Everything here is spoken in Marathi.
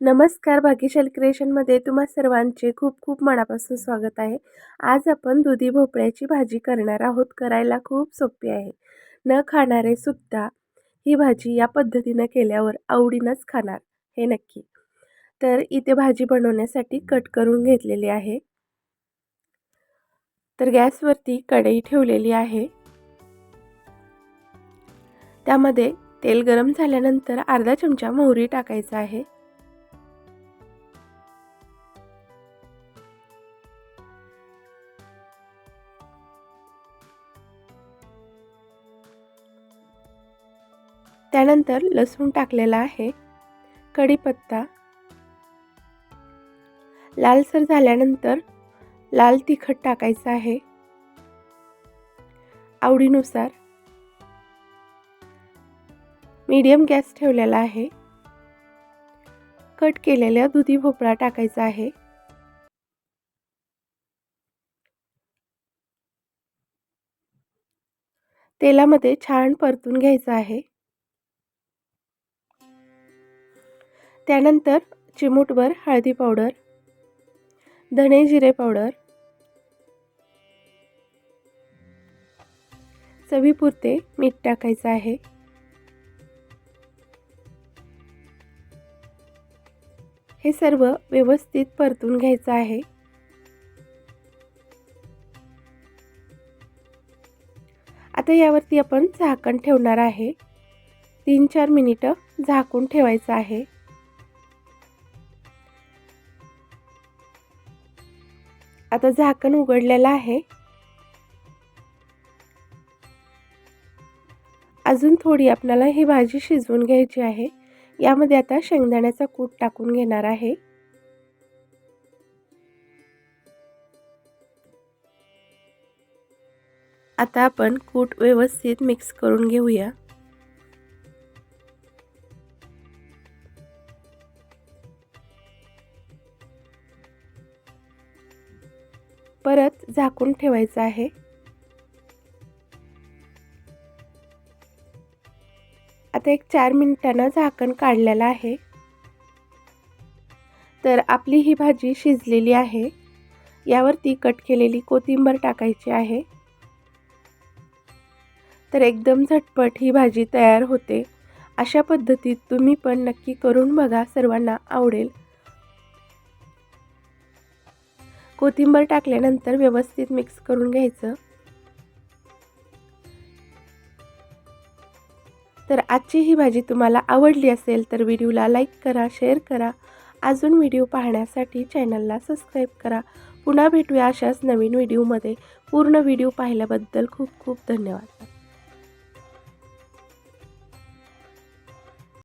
नमस्कार भाग्यशाली क्रिएशनमध्ये तुम्हा सर्वांचे खूप खूप मनापासून स्वागत आहे. आज आपण दुधी भोपळ्याची भाजी करणार आहोत. करायला खूप सोपी आहे. न खाणारे सुद्धा ही भाजी या पद्धतीनं केल्यावर आवडीनंच खाणार हे नक्की. तर इथे भाजी बनवण्यासाठी कट करून घेतलेली आहे. तर गॅसवरती कढई ठेवलेली आहे. त्यामध्ये तेल गरम झाल्यानंतर अर्धा चमचा मोहरी टाकायचा आहे. त्यानंतर लसूण टाकलेला आहे. कढीपत्ता लालसर झाल्यानंतर लाल तिखट टाकायचं आहे. आवडीनुसार मीडियम गॅस ठेवलेला आहे. कट केलेल्या दुधी भोपळा टाकायचा आहे. तेलामध्ये छान परतून घ्यायचं आहे. त्यानंतर चिमूटभर हळदी पावडर धणे जिरे पावडर चवीपुरते मीठ टाकायचं आहे. हे सर्व व्यवस्थित परतून घ्यायचं आहे. आता यावरती आपण झाकण ठेवणार आहे. तीन चार मिनिटं झाकून ठेवायचं आहे. आता झाकण उघडलेलं आहे. अजून थोडी आपल्याला ही भाजी शिजवून घ्यायची आहे. यामध्ये आता शेंगदाण्याचा कूट टाकून घेणार आहे. आता आपण कूट व्यवस्थित मिक्स करून घेऊया. परत झाकून ठेवायचं आहे. आता एक चार मिनिटांनं झाकण काढलेलं आहे. तर आपली ही भाजी शिजलेली आहे. यावरती कट केलेली कोथिंबर टाकायची आहे. तर एकदम झटपट ही भाजी तयार होते. अशा पद्धतीत तुम्ही पण नक्की करून बघा. सर्वांना आवडेल. कोथिंबर टाकल्यानंतर व्यवस्थित मिक्स करून घ्यायचं. तर आजची ही भाजी तुम्हाला आवडली असेल तर व्हिडिओला लाईक करा शेअर करा. अजून व्हिडिओ पाहण्यासाठी चॅनलला सबस्क्राईब करा. पुन्हा भेटूया अशाच नवीन व्हिडिओमध्ये. पूर्ण व्हिडिओ पाहिल्याबद्दल खूप खूप धन्यवाद.